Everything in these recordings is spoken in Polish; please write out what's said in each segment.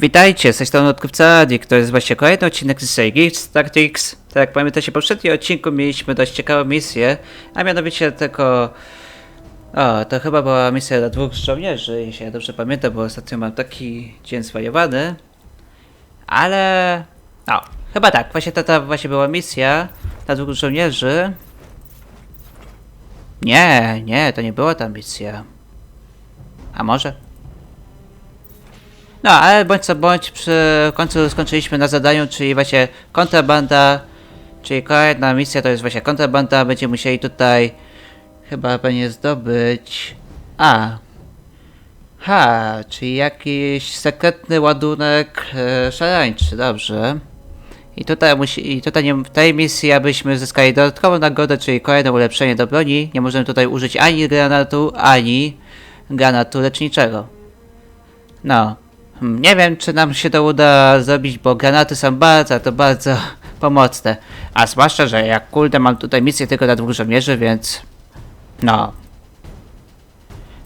Witajcie, z tej strony odkrywca Adik, to jest właśnie kolejny odcinek z serii Geeks Tactics. Tak jak pamiętacie, w poprzednim odcinku mieliśmy dość ciekawą misję, a mianowicie tylko... O, to chyba była misja dla dwóch żołnierzy, jeśli ja dobrze pamiętam, bo ostatnio mam taki dzień zwariowany. Ale... O, chyba tak, właśnie ta, ta właśnie była misja dla dwóch żołnierzy. Nie, nie, to nie była ta misja. A może? No, ale bądź co bądź, przy końcu skończyliśmy na zadaniu, czyli właśnie kontrabanda, czyli kolejna misja to jest właśnie kontrabanda, będziemy musieli tutaj chyba będzie zdobyć... A! Ha, czyli jakiś sekretny ładunek e, szarańczy, dobrze. I tutaj, musi, i tutaj nie, w tej misji, abyśmy zyskali dodatkową nagrodę, czyli kolejne ulepszenie do broni, nie możemy tutaj użyć ani granatu, ani granatu leczniczego. No. Hmm, Nie wiem, czy nam się to uda zrobić, bo granaty są bardzo, to bardzo pomocne. A zwłaszcza, że jak kurde mam tutaj misję tylko dla dwóch żołnierzy, więc... No.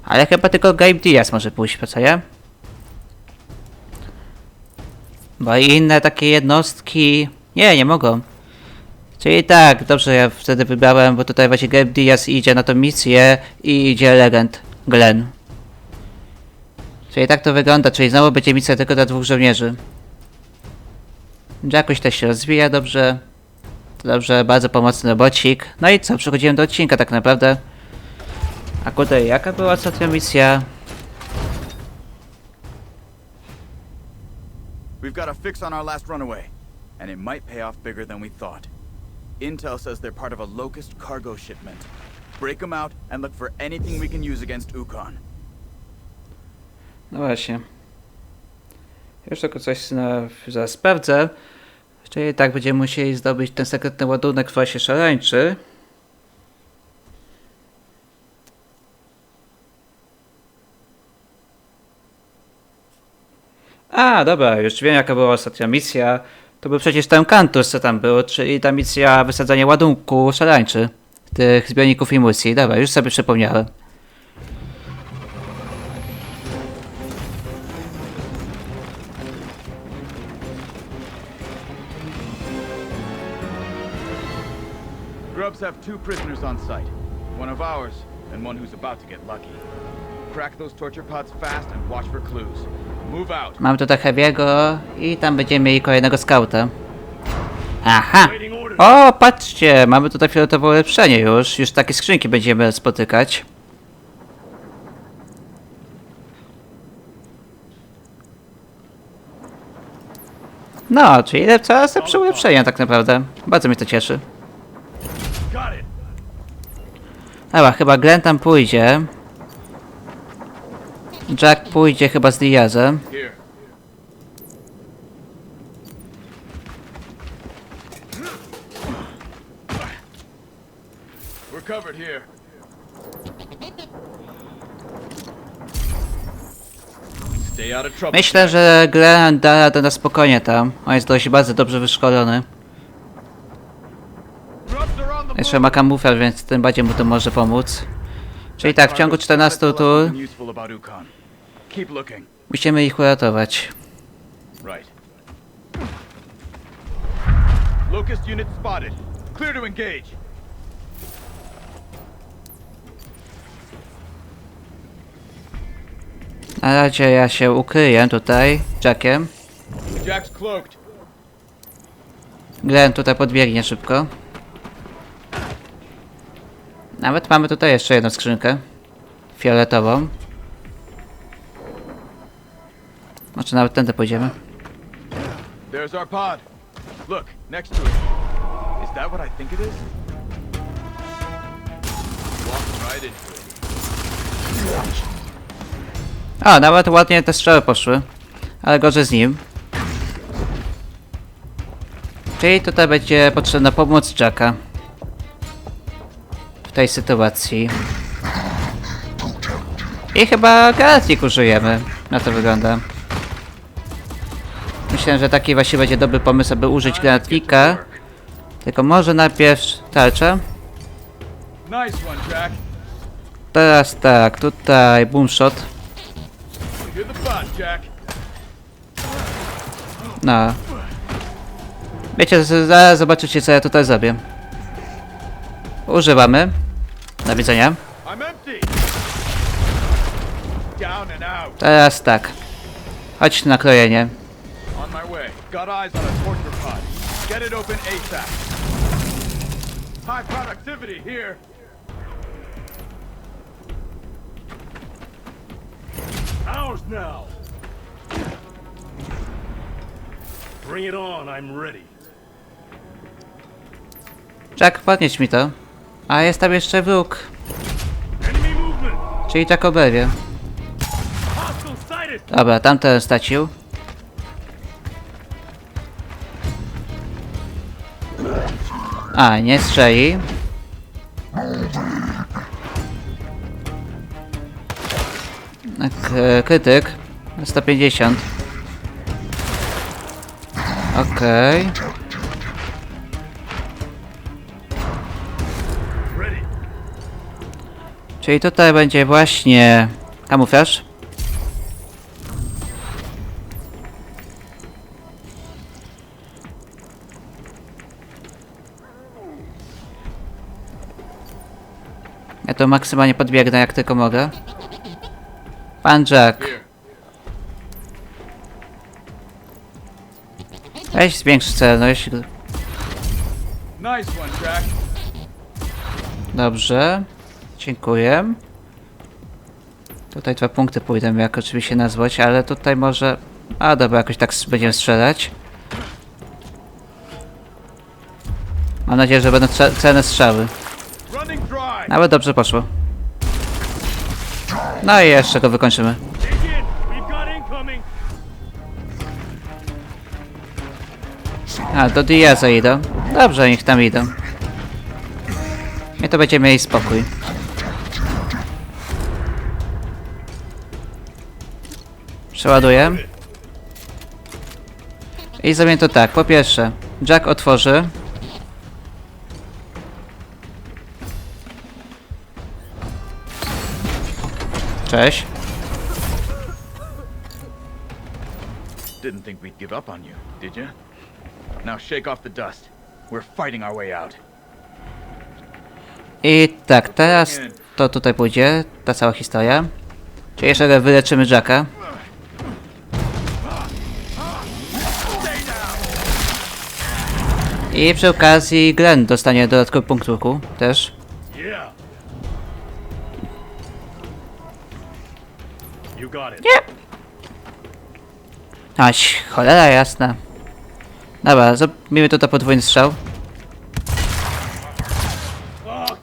Ale chyba tylko Gabe Diaz może pójść, po co ja? Bo inne takie jednostki... Nie, nie mogą. Czyli tak, dobrze, ja wtedy wybrałem, bo tutaj właśnie Gabe Diaz idzie na tą misję i idzie Legend Glenn. Czyli tak to wygląda, czyli znowu będzie misja tylko dla dwóch żołnierzy. Jakoś też się rozwija dobrze. Dobrze, bardzo pomocny robocik. No i co, przechodziłem do odcinka tak naprawdę. A kurde, jaka była ostatnia misja? We've got a fix on our last runaway, and it might pay off bigger than we thought. Intel says they're part of a Locust cargo shipment. Break them out and look for anything we can use against Ukon. No właśnie. Już tylko coś na, zaraz sprawdzę. Czyli tak będziemy musieli zdobyć ten sekretny ładunek właśnie szarańczy. A, dobra, już wiem jaka była ostatnia misja. To był przecież ten kantus, co tam było, czyli ta misja wysadzania ładunku szarańczy. Tych zbiorników emisji. Dobra, już sobie przypomniałem. Have two prisoners on site. One of ours, and one who's about to get lucky. Crack those torture pods fast and watch for clues. Move out. Mam tutaj Heavy'ego i tam będziemy mieli kolejnego skauta. Aha! O, patrzcie! Mamy tutaj fioletowe ulepszenie już. Już takie skrzynki będziemy spotykać. No, czyli coraz lepsze ulepszenia tak naprawdę. Bardzo mnie to cieszy. Dobra, chyba Glenn tam pójdzie. Jack pójdzie chyba z Diazem. Myślę, że Glenn da radę na spokojnie tam. On jest dość bardzo dobrze wyszkolony. Grubs are on the Jeszcze ma kamuflaż, więc tym bardziej mu to może pomóc. Czyli tak, w ciągu 14 tur musimy ich uratować. Right. Locust unit spotted. Clear to engage. Na razie ja się ukryję tutaj, Jackiem. Jack's cloaked. Glenn tutaj podbiegnie szybko. Nawet mamy tutaj jeszcze jedną skrzynkę. Fioletową. Może nawet tędy pójdziemy. There's our pod. Look, next to it. Is that what I think it is? O, nawet ładnie te strzały poszły. Ale gorzej z nim. Czyli tutaj będzie potrzebna pomoc Jacka. W tej sytuacji. I chyba granatnik użyjemy. Na to wygląda. Myślę, że taki właśnie będzie dobry pomysł, aby użyć granatnika. Tylko może najpierw Jack. Teraz tak, tutaj boomshot. No. Wiecie, zaraz zobaczycie co ja tutaj zrobię. Używamy. Do widzenia. Teraz tak. Chodź na krojenie. Ours now. Bring it on, I'm ready. Jack, podnieś mi to. A jest tam jeszcze wróg. Czyli Jack oberwie. Dobra, tamten stracił. A, nie strzeli. K krytyk. 150. Okej. Ready. Czyli tutaj będzie właśnie kamuflaż. Ja to maksymalnie podbiegnę jak tylko mogę. Pan Jack. Weź zwiększ celność. Dobrze. Dziękuję. Tutaj dwa punkty pójdę, jak oczywiście nazwać, ale tutaj może... A dobra, jakoś tak będziemy strzelać. Mam nadzieję, że będą celne strzały. Nawet dobrze poszło. No i jeszcze go wykończymy. A, do Diaza idą. Dobrze, niech tam idą. I to będziemy mieli spokój. Przeładuję. I zrobię to tak. Po pierwsze, Jack otworzy. Cześć. Didn't think we'd give up on you, did you? Now shake off the dust. We're fighting our way out. I tak, teraz to tutaj pójdzie, ta cała historia. Czyli jeszcze wyleczymy Jacka. I przy okazji Glenn dostanie dodatkowy punkt ruchu też. It. Aś, cholera jasna. Dobra, zrobimy tutaj podwójny strzał. Oh.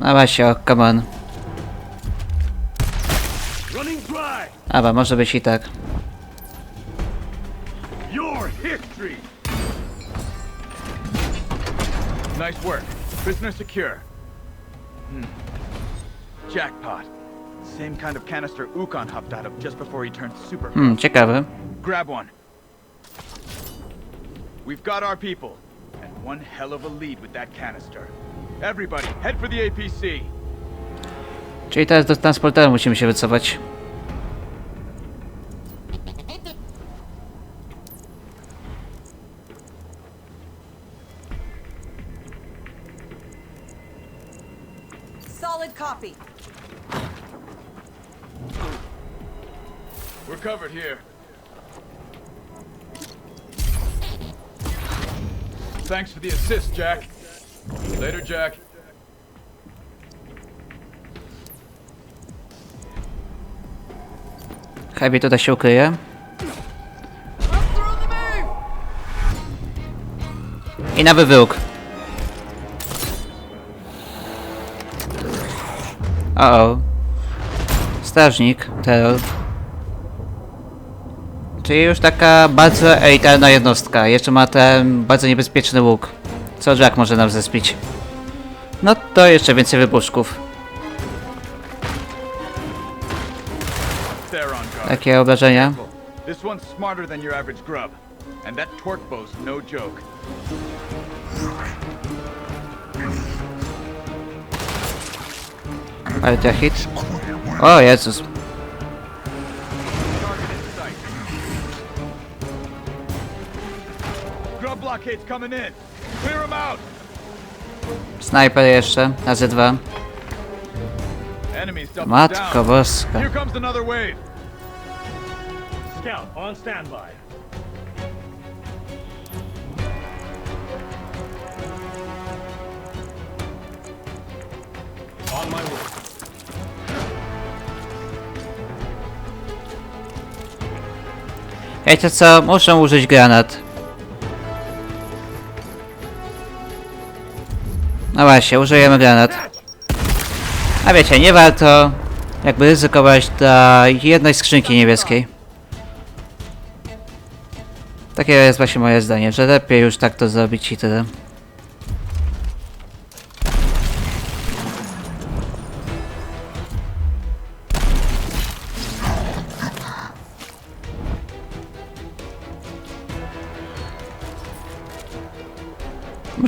No właśnie, o, come on. Dobra, może być i tak. Prisoner secure. Hmm. Jackpot. Same kind of canister Ukon hopped out of just before he turned super. Hmm, check ciekawe. Grab one. We've got our people, and one hell of a lead with that canister. Everybody, head for the APC. Czyli teraz do transportera musimy się wycofać. Solid copy. We're covered here. Thanks for the assist, Jack. Later, Jack. Heavy tutaj się ukryje. I na wywróg. O, o. Strażnik, terror. Czyli już taka bardzo elitarna jednostka. Jeszcze ma ten bardzo niebezpieczny łuk. Co Jack może nam zespić? No to jeszcze więcej wybuszków. Takie obrażenia. This one's smarter than your average grub. And that torque bow's no joke. Ale to hit. O Jezus. Snajper jeszcze, na Z2. Enemies double Matko boska. Here comes another wave. Scout on standby. On my way. Wiecie co? Muszę użyć granat. No właśnie, użyjemy granat. A wiecie, nie warto jakby ryzykować dla jednej skrzynki niebieskiej. Takie jest właśnie moje zdanie, że lepiej już tak to zrobić i tyle.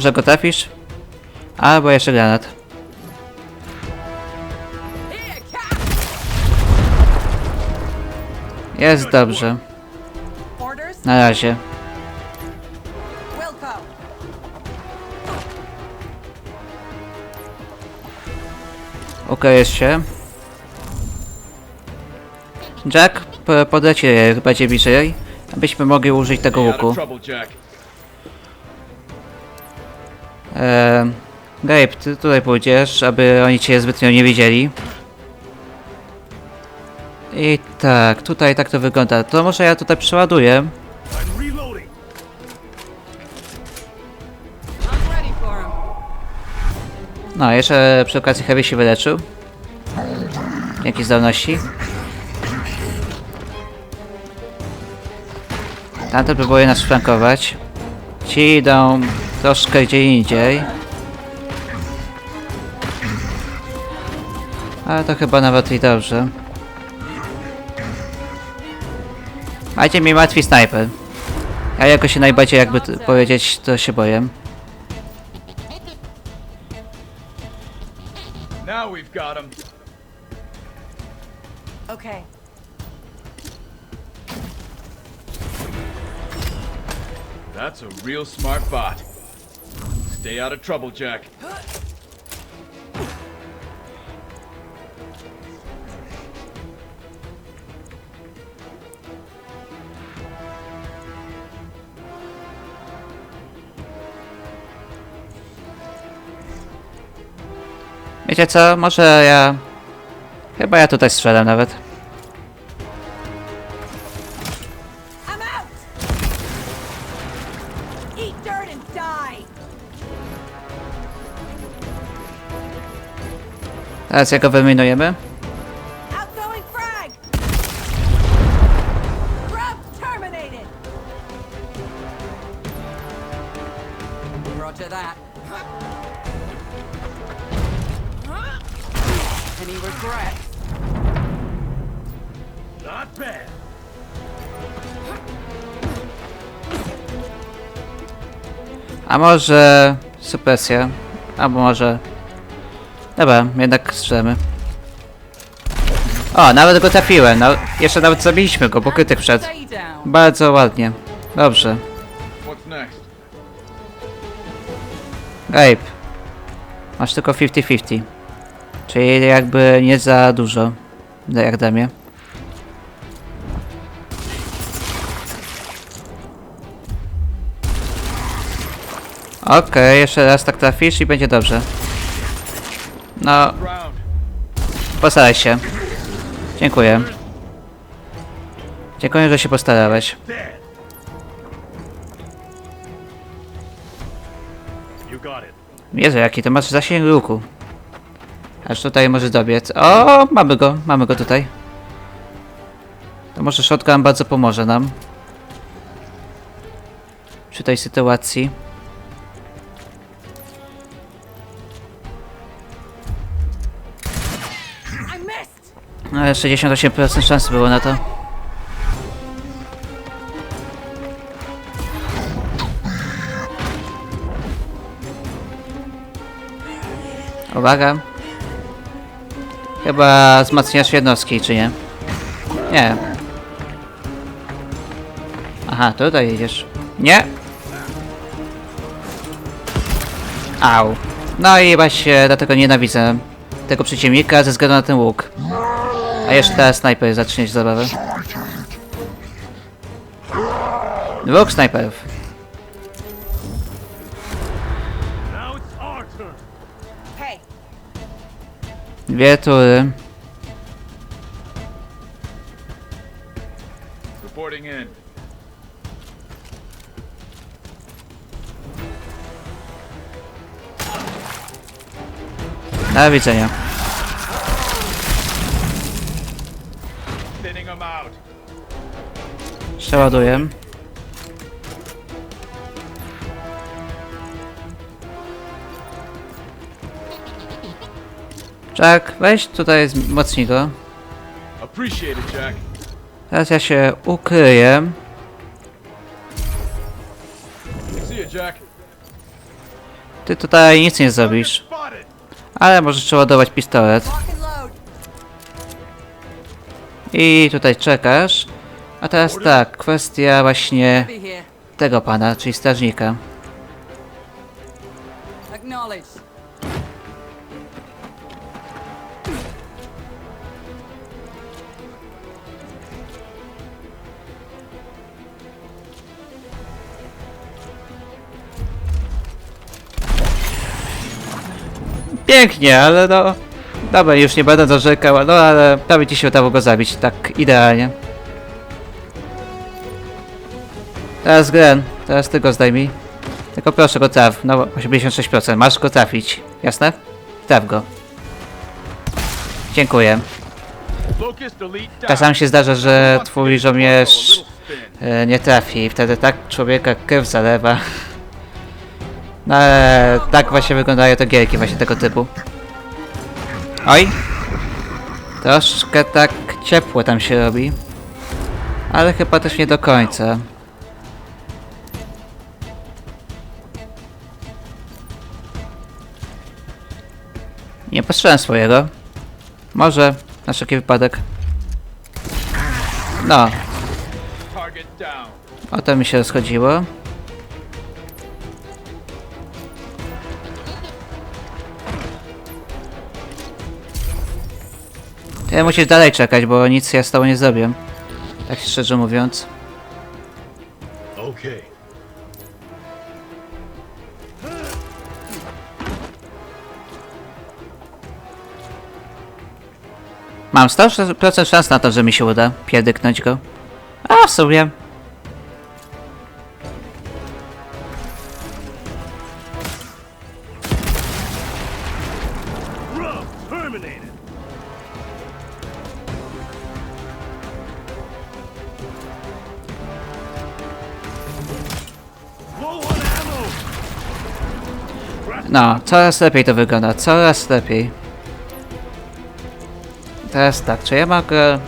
Może go trafisz? Albo jeszcze granat. Jest dobrze. Na razie. Ukryjesz się. Jack, po- podleci będzie bliżej, abyśmy mogli użyć tego łuku. Eee, Gabe, ty tutaj pójdziesz, aby oni cię zbytnio nie widzieli. I tak, tutaj tak to wygląda. To może ja tutaj przeładuję. No, jeszcze przy okazji Heavy się wyleczył. Dzięki zdolności. Tamten próbuje nas flankować. Ci idą troszkę gdzie indziej. Ale to chyba nawet i dobrze. Macie mi martwi snajper. Ja jako się najbardziej jakby powiedzieć, to się boję. Now we've got him. Okay. That's a real smart bot. Stay out of trouble, Jack. Wiecie co? Może ja... Chyba ja tutaj strzelam nawet. Teraz jak go wyminujemy. Outgoing frag. Grub terminated. Roger that. Any regrets? Not bad. A może... Supresja. Albo może... Dobra, jednak strzelamy. O, nawet go trafiłem. No, jeszcze nawet zabiliśmy go, bo down. Bardzo ładnie. Dobrze. Gabe. Masz tylko 50-50. Czyli jakby nie za dużo. Jak dla mnie. Okej, jeszcze raz tak trafisz i będzie dobrze. No, postaraj się. Dziękuję. Dziękuję, że się postarałeś. Jezu, jaki to masz zasięg ruchu. Aż tutaj może dobiec. O, mamy go, mamy go tutaj. To może shotgun bardzo pomoże nam. Przy tej sytuacji. Ale 68% szans było na to. Uwaga. Chyba wzmacniasz jednostki, czy nie? Nie. Aha, tutaj jedziesz. Nie! Au. No i właśnie dlatego nienawidzę tego przeciwnika ze względu na ten łuk. A jeszcze teraz snajper zacznie zabawę. Dwóch snajperów. Dwie tury. Reporting in. Do widzenia. Przeładuję. Jack, weź tutaj mocnij go. Teraz ja się ukryję. Ty tutaj nic nie zrobisz. Ale możesz przeładować pistolet. I tutaj czekasz. A teraz tak, kwestia właśnie tego pana, czyli strażnika. Pięknie, ale no... Dobra, już nie będę narzekał, no ale prawie ci się udało go zabić, tak idealnie. Teraz Gren, teraz ty go zdejmij. Tylko proszę go traf, no 86%, masz go trafić, jasne? Traf go. Dziękuję. Czasami się zdarza, że twój żołnierz e, nie trafi i wtedy tak człowieka krew zalewa. No ale tak właśnie wyglądają te gierki właśnie tego typu. Oj! Troszkę tak ciepło tam się robi. Ale chyba też nie do końca. Nie postrzelam swojego. Może, na wszelki wypadek. No, o to mi się rozchodziło. Ty musisz dalej czekać, bo nic ja z tobą nie zrobię. Tak szczerze mówiąc. Okay. Mam 100% szans na to, że mi się uda pierdyknąć go. A w sumie. No, coraz lepiej to wygląda, coraz lepiej. Teraz tak, czy ja mogę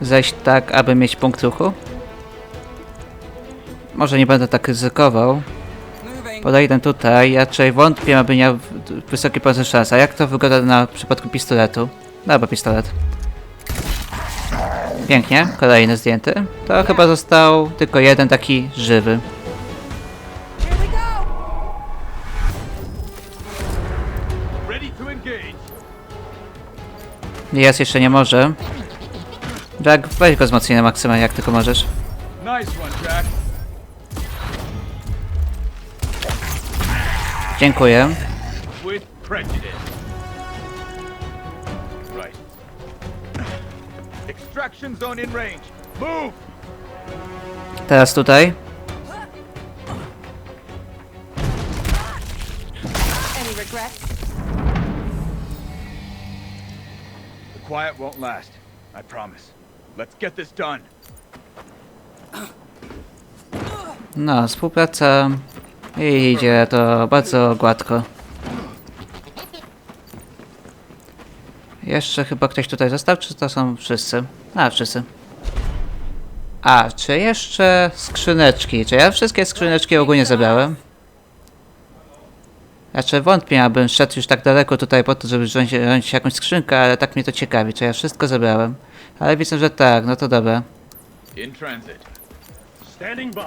zejść tak, aby mieć punkt ruchu? Może nie będę tak ryzykował. Podejdę tutaj, raczej wątpię, aby miał wysoki procent szans. A jak to wygląda na przypadku pistoletu? Dobra, pistolet. Pięknie, kolejny zdjęty. To chyba został tylko jeden taki żywy. Jest jeszcze nie może. Jack, weź go wzmocnij na maksymalnie, jak tylko możesz. Dziękuję. Teraz tutaj. Any regrets? Quiet won't last. I promise. Let's get this done. No, współpraca idzie to bardzo gładko. Jeszcze chyba ktoś tutaj został, czy to są wszyscy? A, wszyscy. A, czy jeszcze skrzyneczki? Czy ja wszystkie skrzyneczki ogólnie zabrałem? Znaczy wątpię, abym szedł już tak daleko tutaj po to, żeby wziąć, wziąć jakąś skrzynkę, ale tak mnie to ciekawi, czy ja wszystko zabrałem. Ale widzę, że tak, no to dobra. In transit. Standing by.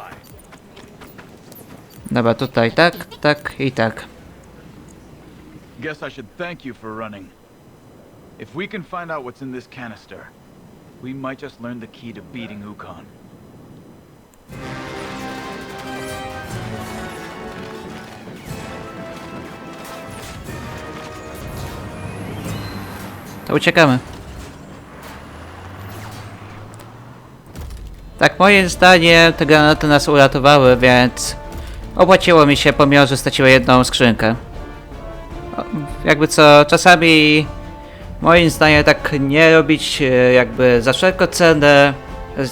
Dobra, tutaj tak, tak i tak. Guess I should thank you for running. If we can find out what's in this canister, we might just learn the key to beating Ukon. Uciekamy. Tak, moim zdaniem te granaty nas uratowały, więc opłaciło mi się, pomimo że straciłem jedną skrzynkę. Jakby co, czasami moim zdaniem tak nie robić e, jakby za wszelką cenę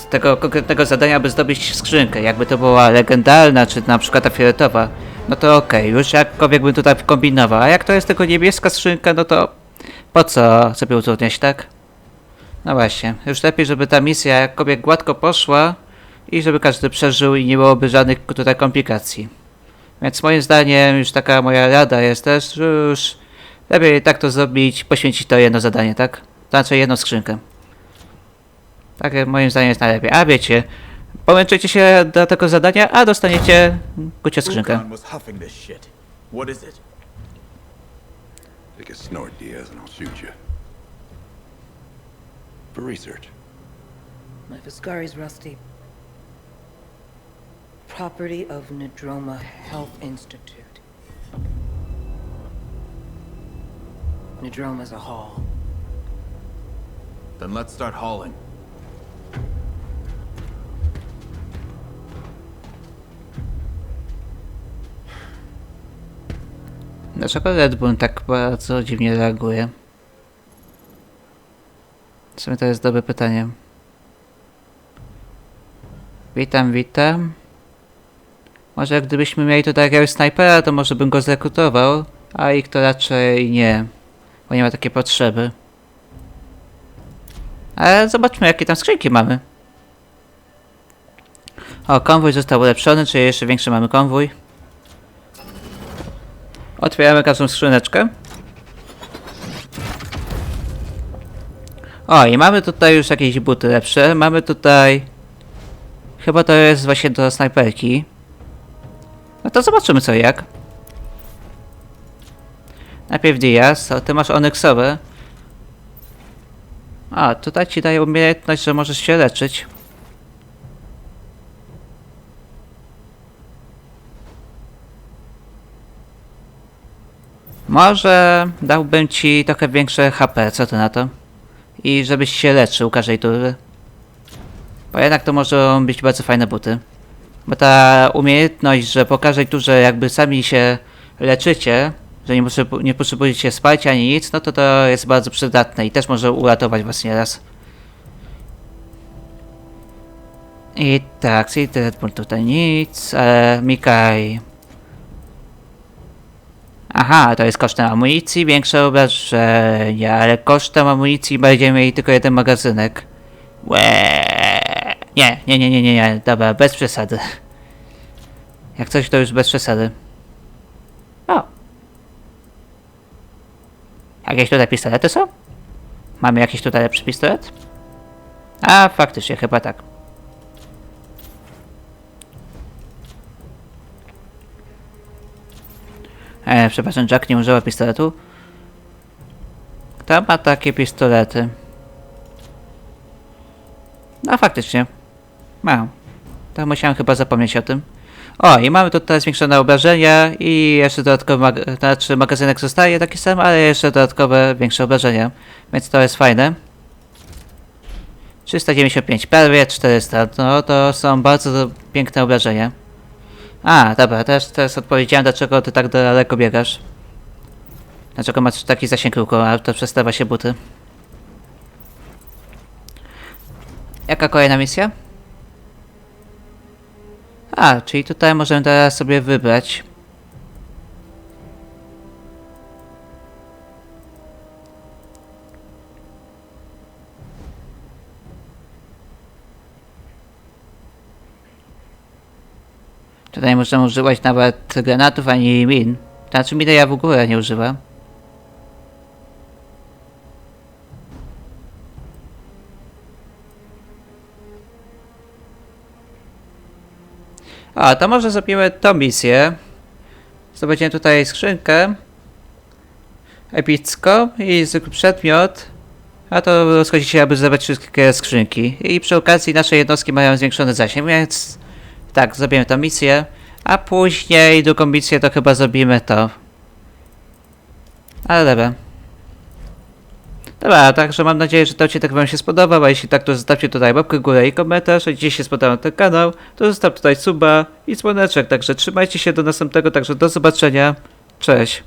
tego konkretnego zadania, by zdobyć skrzynkę. Jakby to była legendarna, czy na przykład ta fioletowa, no to okej, już jakkolwiek bym tutaj kombinował. A jak to jest tylko niebieska skrzynka, no to po co sobie utrudniać, tak? No właśnie, już lepiej, żeby ta misja jakkolwiek gładko poszła i żeby każdy przeżył i nie byłoby żadnych tutaj komplikacji. Więc moim zdaniem już taka moja rada jest też, że już lepiej tak to zrobić, poświęcić to jedno zadanie, tak? Znaczy jedną skrzynkę. Tak moim zdaniem jest najlepiej. A wiecie, połączycie się do tego zadania, a dostaniecie kucie skrzynkę. What is it? Take a snort, Diaz, and I'll shoot you. For research. My Viscari's rusty. Property of Nadroma Health Institute. Nadroma's a hall. Then let's start hauling. Dlaczego Red Bull tak bardzo dziwnie reaguje? W sumie to jest dobre pytanie. Witam, witam. Może gdybyśmy mieli tutaj jakiegoś snajpera, to może bym go zrekrutował, a ich to raczej nie, bo nie ma takiej potrzeby. Ale zobaczmy, jakie tam skrzynki mamy. O, konwój został ulepszony, czyli jeszcze większy mamy konwój. Otwieramy każdą skrzyneczkę. O, i mamy tutaj już jakieś buty lepsze. Mamy tutaj... Chyba to jest właśnie do snajperki. No to zobaczymy co jak. Najpierw Diaz, a ty masz onyksowe. A, tutaj ci daje umiejętność, że możesz się leczyć. Może dałbym ci trochę większe HP, co ty na to? I żebyś się leczył każdej tury. Bo jednak to mogą być bardzo fajne buty. Bo ta umiejętność, że po każdej turze jakby sami się leczycie, że nie, potrzebu- nie potrzebujecie spać ani nic, no to to jest bardzo przydatne i też może uratować was nieraz. I tak, czyli tutaj nic, ale Mikaj... Aha, to jest kosztem amunicji, większe obrażenia, ale kosztem amunicji będziemy mieli tylko jeden magazynek. Nie, nie, nie, nie, nie, nie, dobra, bez przesady. Jak coś, to już bez przesady. O. Jakieś tutaj pistolety są? Mamy jakiś tutaj lepszy pistolet? A, faktycznie, chyba tak. E, przepraszam, Jack nie użyła pistoletu. Kto ma takie pistolety? No faktycznie. Mam. To musiałem chyba zapomnieć o tym. O, i mamy tutaj zwiększone obrażenia i jeszcze dodatkowy mag znaczy magazynek zostaje taki sam, ale jeszcze dodatkowe większe obrażenia. Więc to jest fajne. 395, prawie 400. No to są bardzo piękne obrażenia. A, dobra, też, teraz odpowiedziałem, dlaczego ty tak daleko biegasz. Dlaczego masz taki zasięg ruchu, a to przestawa się buty. Jaka kolejna misja? A, czyli tutaj możemy teraz sobie wybrać. Tutaj możemy używać nawet granatów, ani min. Znaczy miny ja w ogóle nie używam. A, to może zrobimy tą misję. Zdobędziemy tutaj skrzynkę. epicko i zwykły przedmiot, a to rozchodzi się, aby zebrać wszystkie skrzynki. I przy okazji nasze jednostki mają zwiększony zasięg, więc tak, zrobimy tą misję, a później drugą misję to chyba zrobimy to. Ale dobra. Dobra, także mam nadzieję, że to odcinek wam się spodobał, a jeśli tak, to zostawcie tutaj łapkę w górę i komentarz, a jeśli się spodobał ten kanał, to zostaw tutaj suba i dzwoneczek, także trzymajcie się do następnego, także do zobaczenia, cześć.